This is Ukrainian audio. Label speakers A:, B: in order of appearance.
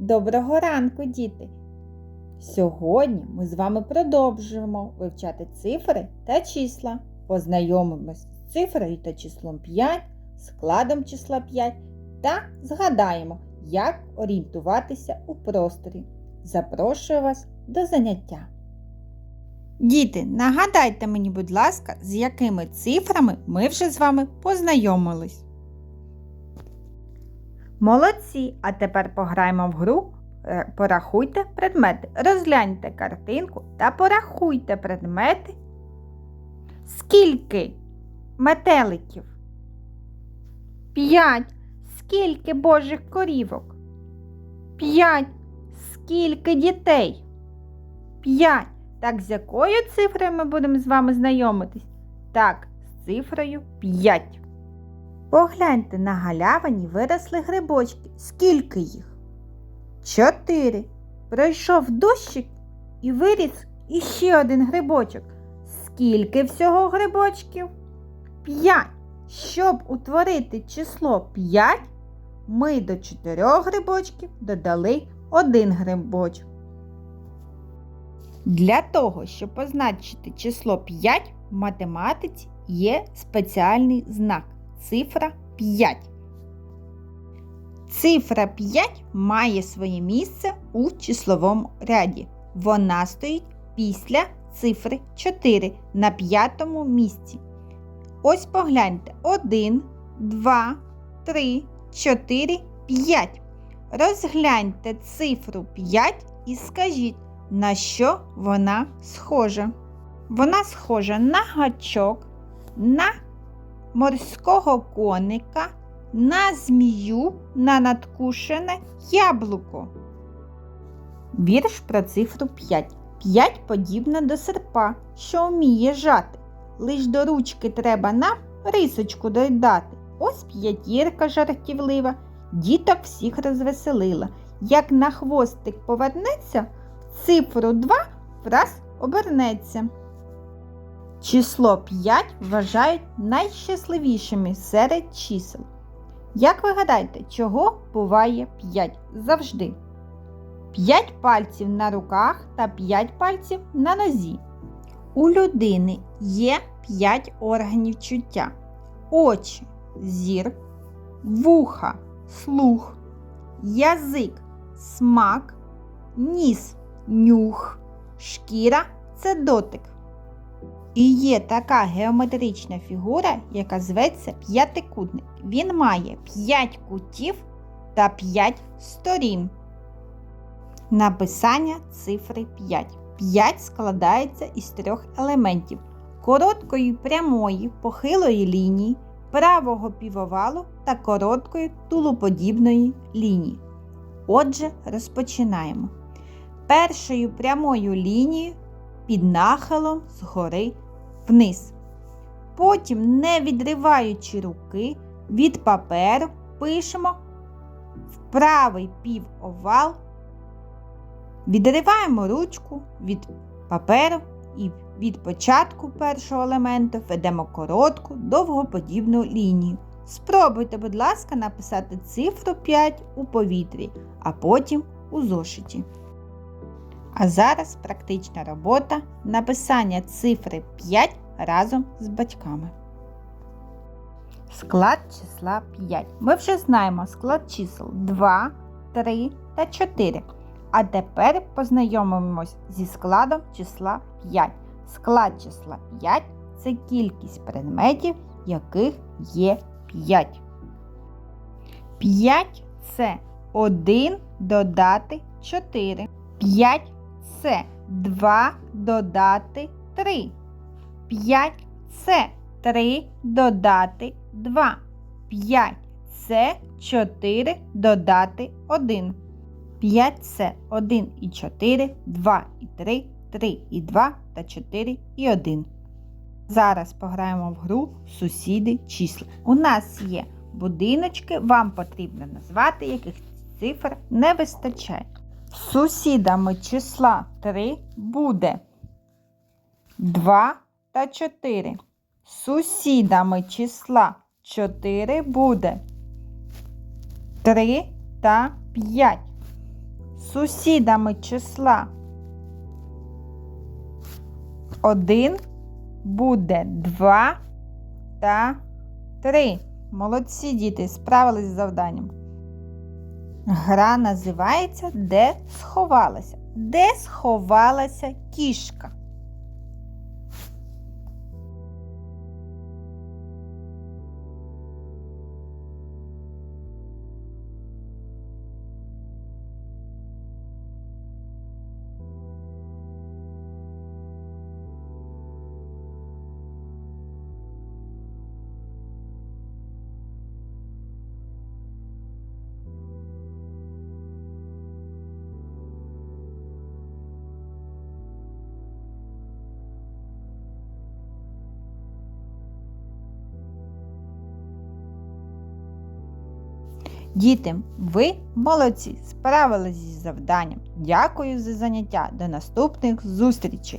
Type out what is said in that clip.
A: Доброго ранку, діти! Сьогодні ми з вами продовжуємо вивчати цифри та числа. Познайомимось з цифрою та числом 5, складом числа 5 та згадаємо, як орієнтуватися у просторі. Запрошую вас до заняття. Діти, нагадайте мені, будь ласка, з якими цифрами ми вже з вами познайомились. Молодці! А тепер пограємо в гру. Е, Порахуйте предмети. Розгляньте картинку та порахуйте предмети. Скільки метеликів? П'ять. Скільки божих корівок? П'ять. Скільки дітей? П'ять. Так, з якою цифрою ми будемо з вами знайомитись? Так, з цифрою 5. Погляньте, на галявині виросли грибочки. Скільки їх? Чотири. Пройшов дощик і виріс іще один грибочок. Скільки всього грибочків? П'ять. Щоб утворити число 5, ми до чотирьох грибочків додали один грибочок. Для того, щоб позначити число 5, в математиці є спеціальний знак цифра 5. Цифра 5 має своє місце у числовому ряді. Вона стоїть після цифри 4 на п'ятому місці. Ось погляньте: 1, 2, 3, 4, 5. Розгляньте цифру 5 і скажіть, на що вона схожа. Вона схожа на гачок, на морського коника, на змію, на надкушене яблуко. Вірш про цифру 5. 5 подібна до серпа, що вміє жати. Лиш до ручки треба нам рисочку додати. Ось п'ятірка жартівлива, діток всіх розвеселила. Як на хвостик повернеться, цифру 2 враз обернеться. Число 5 вважають найщасливішими серед чисел. Як ви гадаєте, чого буває 5 завжди? 5 пальців на руках та 5 пальців на нозі. У людини є 5 органів чуття: очі, зір, вуха, слух, язик, смак, ніс, нюх, шкіра це дотик. І є така геометрична фігура, яка зветься п'ятикутник. Він має 5 кутів та 5 сторін. Написання цифри 5. 5 складається із трьох елементів: короткої прямої похилої лінії, правого півовалу та короткої тулуподібної лінії. Отже, розпочинаємо. Першою прямою лінією під нахилом згори вниз. Потім, не відриваючи руки від паперу, пишемо в правий півовал, відриваємо ручку від паперу і від початку першого елементу ведемо коротку, довгоподібну лінію. Спробуйте, будь ласка, написати цифру 5 у повітрі, а потім у зошиті. А зараз практична робота написання цифри 5 разом з батьками. Склад числа 5. Ми вже знаємо склад чисел 2, 3 та 4. А тепер познайомимось зі складом числа 5. Склад числа 5 це кількість предметів, яких є 5. 5 це 1 додати 4. 5 це 2 додати 3. 5 це 3 додати 2. 5 це 4 додати 1. 5 це 1 і 4, 2 і 3, 3 і 2 та 4 і 1. Зараз пограємо в гру сусіди числа. У нас є будиночки, вам потрібно назвати, яких цифр не вистачає. Сусідами числа 3 буде 2 та 4. Сусідами числа 4 буде 3 та 5. сусідами числа 1 буде 2 та 3. Молодці діти, справились з завданням. Гра називається Де сховалася? Де сховалася кішка? Діти, ви молодці, справились зі завданням. Дякую за заняття. До наступних зустрічей!